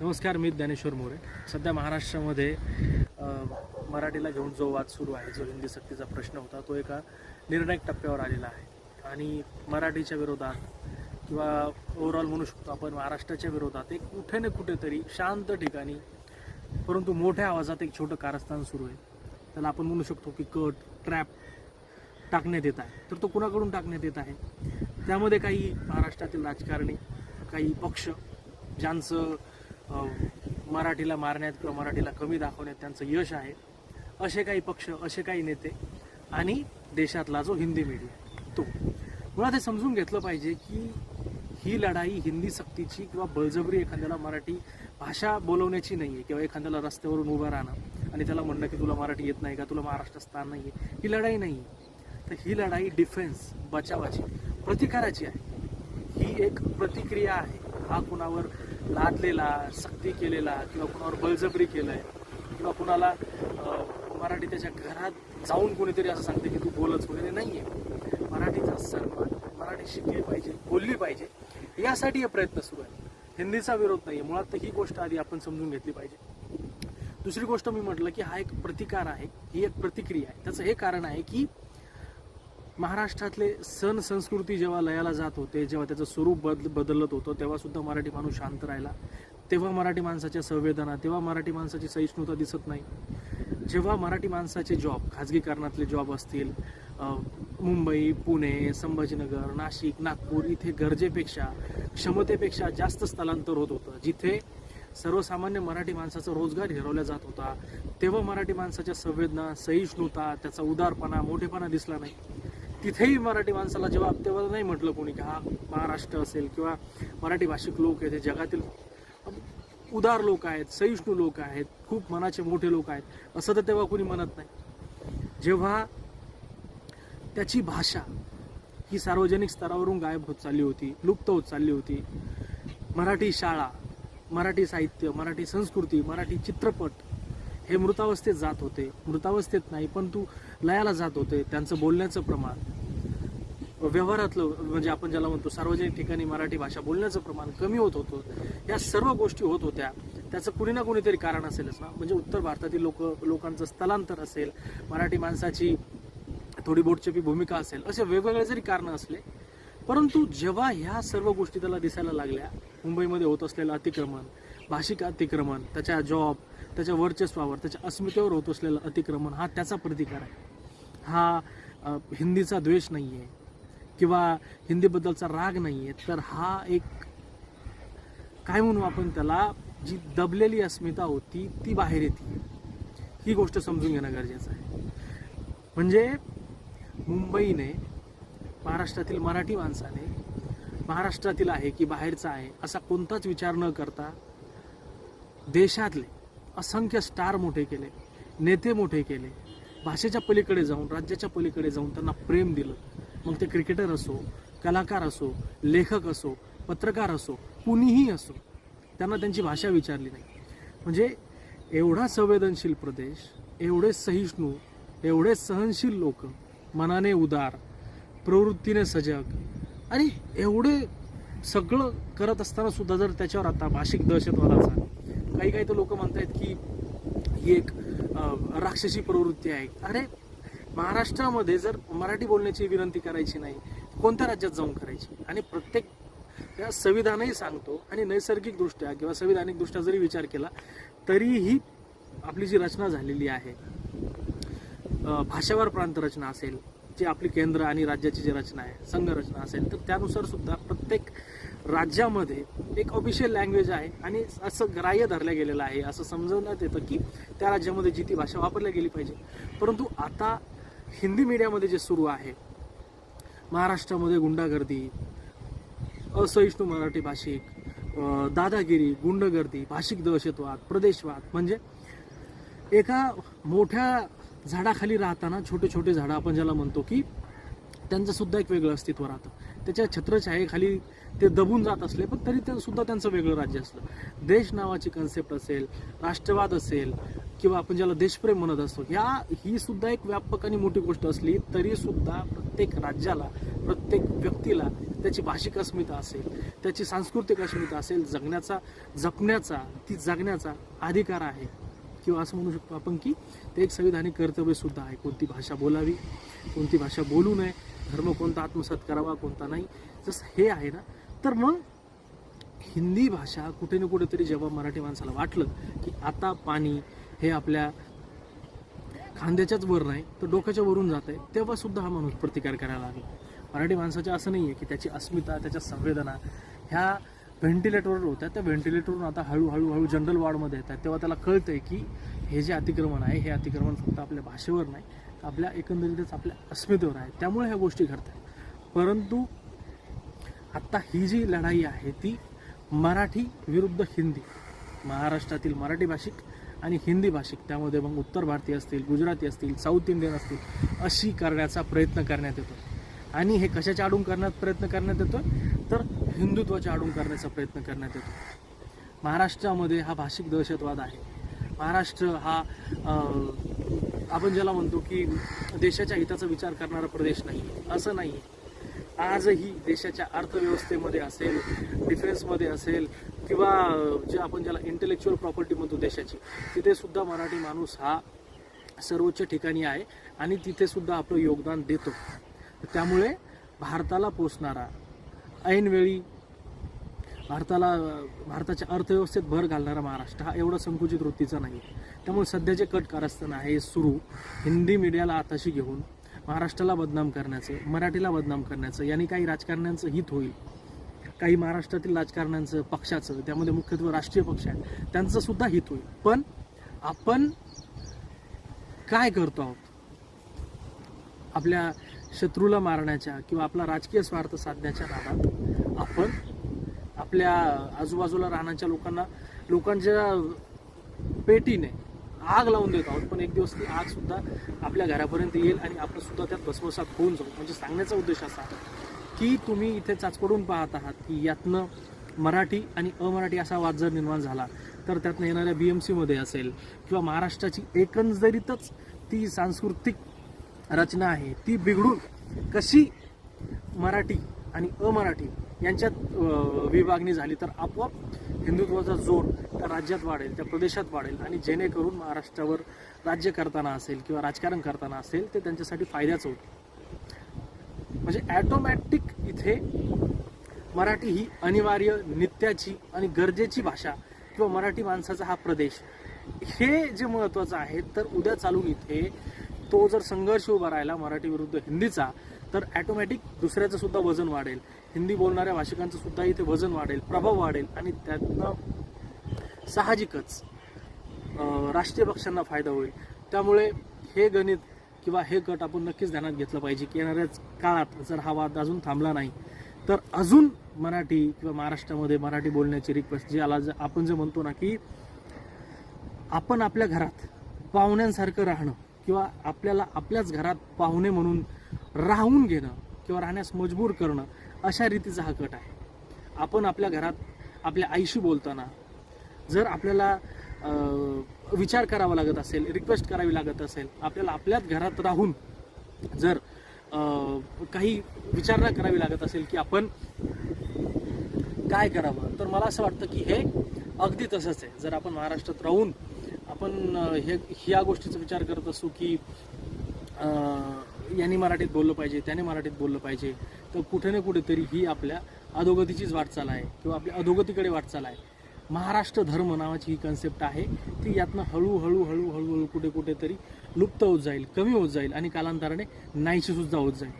नमस्कार मी ज्ञानेश्वर मोरे. सध्या महाराष्ट्रामध्ये मराठीला घेऊन जो वाद सुरू आहे जो हिंदी सक्तीचा प्रश्न होता तो एका निर्णायक टप्प्यावर आलेला आहे. आणि मराठीच्या विरोधात किंवा ओव्हरऑल म्हणू शकतो आपण महाराष्ट्राच्या विरोधात एक कुठे ना कुठेतरी शांत ठिकाणी परंतु मोठ्या आवाजात एक छोटं कारस्थान सुरू आहे. त्याला आपण म्हणू शकतो की कट ट्रॅप टाकण्यात येत आहे. तर तो कुणाकडून टाकण्यात येत आहे? त्यामध्ये काही महाराष्ट्रातील राजकारणी काही पक्ष ज्यांचं मराठीला मारण्यात किंवा मराठीला कमी दाखवण्यात त्यांचं यश आहे. असे काही पक्ष असे काही नेते आणि देशातला जो हिंदी मीडिया तो. मुळात हे समजून घेतलं पाहिजे की ही लढाई हिंदी सक्तीची किंवा बळजबरी एखाद्याला मराठी भाषा बोलवण्याची नाही आहे किंवा एखाद्याला रस्त्यावरून उभं राहणं आणि त्याला म्हणणं की तुला मराठी येत नाही का तुला महाराष्ट्रात स्थान नाही आहे ही लढाई नाही आहे तर ही लढाई डिफेन्स बचावाची प्रतिकाराची आहे. ही एक प्रतिक्रिया आहे. हा कुणावर लादलेला सक्ती केलेला किंवा कुणावर बळजबरी केलंय किंवा कुणाला मराठी त्याच्या घरात जाऊन कोणीतरी असं सांगते की तू बोलच वगैरे नाही आहे मराठीचा सन्मान मराठी शिकली पाहिजे बोलली पाहिजे यासाठी हे प्रयत्न सुरू आहे हिंदीचा विरोध नाही आहे मुळात ही गोष्ट आधी आपण समजून घेतली पाहिजे. दुसरी गोष्ट मी म्हटलं की हा एक प्रतिकार आहे ही एक प्रतिक्रिया आहे. त्याचं हे कारण आहे की महाराष्ट्रातले सण संस्कृती जेव्हा लयाला जात होते जेव्हा त्याचं स्वरूप बदल बदलत होतं तेव्हासुद्धा मराठी माणूस शांत राहिला. तेव्हा मराठी माणसाच्या संवेदना तेव्हा मराठी माणसाची सहिष्णुता दिसत नाही. जेव्हा मराठी माणसाचे जॉब खाजगीकरणातले जॉब असतील मुंबई पुणे संभाजीनगर नाशिक नागपूर इथे गरजेपेक्षा क्षमतेपेक्षा जास्त स्थलांतर होत होतं. जिथे सर्वसामान्य मराठी माणसाचा रोजगार हिरवला जात होता तेव्हा मराठी माणसाच्या संवेदना सहिष्णुता त्याचा उदारपणा मोठेपणा दिसला नाही. तिथेही मराठी माणसाला जेव्हा तेव्हा नाही म्हटलं कोणी की हा महाराष्ट्र असेल किंवा मराठी भाषिक लोक आहेत हे जगातील उदार लोक आहेत सहिष्णू लोक आहेत खूप मनाचे मोठे लोक आहेत असं तर तेव्हा कोणी म्हणत नाही. जेव्हा त्याची भाषा ही सार्वजनिक स्तरावरून गायब होत चालली होती लुप्त होत चालली होती मराठी शाळा मराठी साहित्य मराठी संस्कृती मराठी चित्रपट हे मृतावस्थेत जात होते. मृतावस्थेत नाही पण तू लयाला जात होते त्यांचं बोलण्याचं प्रमाण. व्यवहारातलं म्हणजे आपण ज्याला म्हणतो सार्वजनिक ठिकाणी मराठी भाषा बोलण्याचं प्रमाण कमी होत होतं या सर्व गोष्टी होत होत्या. त्याचं कुणी ना कुणीतरी कारण असेलच ना. म्हणजे उत्तर भारतातील लोक लोकांचं स्थलांतर असेल मराठी माणसाची थोडी बोटचेपी भूमिका असेल असे वेगवेगळे जरी कारणं असले परंतु जेव्हा ह्या सर्व गोष्टी त्याला दिसायला लागल्या मुंबईमध्ये होत असलेलं अतिक्रमण भाषिक अतिक्रमण त्याच्या जॉब त्याच्या वर्चस्वावर त्याच्या अस्मितेवर होत असलेलं अतिक्रमण हा त्याचा प्रतिकार आहे. हा हिंदीचा द्वेष नाही आहे किंवा हिंदीबद्दलचा राग नाही आहे तर हा एक काय म्हणू आपण त्याला जी दबलेली अस्मिता होती ती बाहेर येते. ही गोष्ट समजून घेणं गरजेचं आहे. म्हणजे मुंबईने महाराष्ट्रातील मराठी माणसाने महाराष्ट्रातील आहे की बाहेरचा आहे असा कोणताच विचार न करता देशातले असंख्य स्टार मोठे केले नेते मोठे केले भाषेच्या पलीकडे जाऊन राज्याच्या पलीकडे जाऊन त्यांना प्रेम दिलं. मग ते क्रिकेटर असो कलाकार असो लेखक असो पत्रकार असो कुणीही असो त्यांना त्यांची भाषा विचारली नाही. म्हणजे एवढा संवेदनशील प्रदेश एवढे सहिष्णू एवढे सहनशील लोक मनाने उदार प्रवृत्तीने सजग आणि एवढे सगळं करत असताना सुद्धा जर त्याच्यावर आता भाषिक दहशतवादाचा काही काही तर लोक म्हणत आहेत की ही एक राक्षसी प्रवृत्ती आहे. अरे महाराष्ट्रामध्ये जर मराठी बोलण्याची विनंती करायची नाही कोणत्या राज्यात जाऊन करायची? आणि प्रत्येक त्या संविधानही सांगतो आणि नैसर्गिकदृष्ट्या किंवा संविधानिकदृष्ट्या जरी विचार केला तरीही आपली जी रचना झालेली आहे भाषेवर भाषावर प्रांत रचना असेल जी आपली केंद्र आणि राज्याची जी रचना आहे संघरचना असेल तर त्यानुसार सुद्धा प्रत्येक राज्यामध्ये एक ऑफिशियल लँग्वेज आहे आणि असं ग्राह्य धरलं गेलेलं आहे असं समजवण्यात येतं की त्या राज्यामध्ये जी ती भाषा वापरल्या गेली पाहिजे. परंतु आता हिंदी मीडियामध्ये जे सुरू आहे महाराष्ट्रामध्ये गुंडागर्दी असहिष्णू मराठी भाषिक दादागिरी गुंडगर्दी भाषिक दहशतवाद प्रदेशवाद म्हणजे एका मोठ्या झाडाखाली राहताना छोटे छोटे झाडं आपण ज्याला म्हणतो की त्यांचं सुद्धा एक वेगळं अस्तित्व राहतं. त्याच्या छत्रछायेखाली ते दबून जात असले पण तरी ते सुद्धा त्यांचं वेगळं राज्य असलं. देश नावाची कन्सेप्ट असेल राष्ट्रवाद असेल किंवा आपण ज्याला देशप्रेम म्हणत असतो ह्या ही सुद्धा एक व्यापक आणि मोठी गोष्ट असली तरी सुद्धा प्रत्येक राज्याला प्रत्येक व्यक्तीला त्याची भाषिक अस्मिता असेल त्याची सांस्कृतिक अस्मिता असेल जगण्याचा जपण्याचा ती जगण्याचा अधिकार आहे. किंवा असं म्हणू शकतो आपण की ते एक संविधानिक कर्तव्य सुद्धा आहे. कोणती भाषा बोलावी कोणती भाषा बोलू नये धर्म कोणता आत्मसात करावा कोणता नाही जसं हे आहे ना तर मग हिंदी भाषा कुठे ना कुठेतरी जेव्हा मराठी माणसाला वाटलं की आता पाणी हे आपल्या खांद्याच्याच वर नाही तर डोक्याच्या वरून जात आहे तेव्हासुद्धा हा माणूस प्रतिकार करायला लागला. मराठी माणसाच्या असं नाही आहे की त्याची अस्मिता त्याच्या संवेदना ह्या व्हेंटिलेटरवर होत्या. त्या व्हेंटिलेटरवरून आता हळूहळू हळू जनरल वॉर्डमध्ये येतात. तेव्हा त्याला कळतं आहे की हे जे अतिक्रमण आहे हे अतिक्रमण फक्त आपल्या भाषेवर नाही आपल्या एकंदरीतच आपल्या अस्मितेवर आहे. त्यामुळे ह्या गोष्टी घडतात. परंतु आत्ता ही जी लढाई आहे ती मराठी विरुद्ध हिंदी महाराष्ट्रातील मराठी भाषिक आणि हिंदी भाषिक त्यामध्ये मग उत्तर भारतीय असतील गुजराती असतील साऊथ इंडियन असतील अशी करण्याचा प्रयत्न करण्यात येतो. आणि हे कशाच्या आडून करण्यात प्रयत्न करण्यात येतो तर हिंदुत्वाच्या आडून करण्याचा प्रयत्न करण्यात येतो. महाराष्ट्रामध्ये हा भाषिक दहशतवाद आहे. महाराष्ट्र हा आपण ज्याला म्हणतो की देशाच्या हिताचा विचार करणारा प्रदेश नाही असं नाही. आजही देशाच्या अर्थव्यवस्थेमध्ये असेल डिफेन्समध्ये असेल किंवा जे आपण ज्याला इंटेलेक्च्युअल प्रॉपर्टी म्हणतो देशाची तिथे सुद्धा मराठी माणूस हा सर्वोच्च ठिकाणी आहे आणि तिथे सुद्धा आपलं योगदान देतो. त्यामुळे भारताला पोचणारा ऐनवेळी भारताला भारताच्या अर्थव्यवस्थेत भर घालणारा महाराष्ट्र हा एवढा संकुचित वृत्तीचा नाही. त्यामुळे सध्याचे कट कारस्थान आहे सुरू हिंदी मीडियाला आताशी घेऊन महाराष्ट्राला बदनाम करण्याचं मराठीला बदनाम करण्याचं यांनी काही राजकारण्यांचं हित होईल काही महाराष्ट्रातील राजकारण्यांचं पक्षाचं त्यामध्ये मुख्यत्वे राष्ट्रीय पक्ष आहे त्यांचं सुद्धा हित होईल. पण आपण काय करतो आहोत? आपल्या शत्रूला मारण्याच्या किंवा आपला राजकीय स्वार्थ साधण्याच्या नादात आपण आपल्या आजूबाजूला राहण्याच्या लोकांना लोकांच्या पेटीने आग लावून देत आहोत. पण एक दिवस ती आग सुद्धा आपल्या घरापर्यंत येईल आणि आपण सुद्धा त्यात भस्मसात होऊन जाऊ. म्हणजे सांगण्याचा उद्देश असा की तुम्ही इथे चाचपडून पाहत आहात की यातनं मराठी आणि अमराठी असा वाद जर निर्माण झाला तर त्यातनं येणाऱ्या बी एम सीमध्ये असेल किंवा महाराष्ट्राची एकंदरीतच ती सांस्कृतिक रचना आहे ती बिघडून कशी मराठी आणि अमराठी यांच्यात विभागणी झाली तर आपोआप हिंदुत्वाचा जोर त्या राज्यात वाढेल त्या प्रदेशात वाढेल आणि जेणेकरून महाराष्ट्रावर राज्य करताना असेल किंवा राजकारण करताना असेल ते त्यांच्यासाठी फायद्याचं होतं म्हणजे ॲटोमॅटिक इथे मराठी ही अनिवार्य नित्याची आणि गरजेची भाषा किंवा मराठी माणसाचा हा प्रदेश. हे जे महत्त्वाचं आहे तर उद्या चालून इथे तो जर संघर्ष उभा राहिला मराठी विरुद्ध हिंदीचा तर ॲटोमॅटिक दुसऱ्याचं सुद्धा वजन वाढेल. हिंदी बोलणाऱ्या भाषिकांचं सुद्धा इथे वजन वाढेल प्रभाव वाढेल आणि त्यातनं साहजिकच राष्ट्रीय पक्षांना फायदा होईल. त्यामुळे हे गणित किंवा हे गट आपण नक्कीच ध्यानात घेतलं पाहिजे की येणाऱ्याच काळात जर हा वाद अजून थांबला नाही तर अजून मराठी किंवा महाराष्ट्रामध्ये मराठी बोलण्याची रिक्वेस्ट जी आला आपण जे म्हणतो ना की आपण आपल्या घरात पाहुण्यांसारखं राहणं किंवा आपल्याला आपल्याच घरात पाहुणे म्हणून राहून घेणं किंवा राहण्यास मजबूर करणं अशा रीतीचा हा कट आहे. आपण आपल्या घरात आपल्या आईशी बोलताना जर आपल्याला विचार करावा लागत असेल रिक्वेस्ट करावी लागत असेल आपल्याला आपल्याच घरात राहून जर काही विचारणा करावी लागत असेल की आपण काय करावं तर मला असं वाटतं की हे अगदी तसंच आहे. जर आपण महाराष्ट्रात राहून आपण हे ह्या गोष्टीचा विचार करत असू की यांनी मराठीत बोललं पाहिजे त्याने मराठीत बोललं पाहिजे तर कुठे ना कुठेतरी ही आपल्या अधोगतीचीच वाटचाल आहे किंवा आपल्या अधोगतीकडे वाटचाल आहे. महाराष्ट्र धर्म नावाची ही कन्सेप्ट आहे ती यातनं हळूहळू हळूहळू कुठे कुठेतरी लुप्त होत जाईल कमी होत जाईल आणि कालांतराने नाहीशीसुद्धा होत जाईल.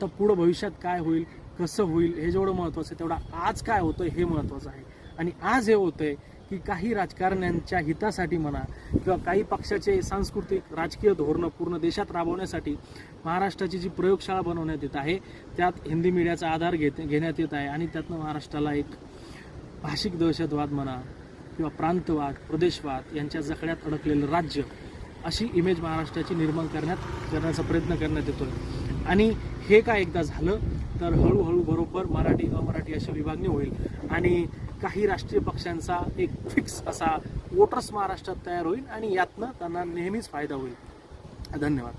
तर पुढं भविष्यात काय होईल कसं होईल हे जेवढं महत्त्वाचं आहे तेवढं आज काय होतं हे महत्त्वाचं आहे. आणि आज हे होतं आहे की काही राजकारण्यांच्या हितासाठी म्हणा किंवा काही पक्षाचे सांस्कृतिक राजकीय धोरणं पूर्ण देशात राबवण्यासाठी महाराष्ट्राची जी प्रयोगशाळा बनवण्यात येत आहे त्यात हिंदी मीडियाचा आधार घेत घेण्यात येत आहे आणि त्यातनं महाराष्ट्राला एक भाषिक दहशतवाद म्हणा किंवा प्रांतवाद प्रदेशवाद यांच्या जखड्यात अडकलेलं राज्य अशी इमेज महाराष्ट्राची निर्माण करण्यात करण्याचा प्रयत्न करण्यात येतो आणि हे काय एकदा झालं तर हळूहळू बरोबर मराठी अमराठी अशी विभागणी होईल. आणि काही राष्ट्रीय पक्षांचा एक फिक्स असा वोटर्स महाराष्ट्रात तयार होईल आणि यातनं त्यांना नेहमीच फायदा होईल. धन्यवाद.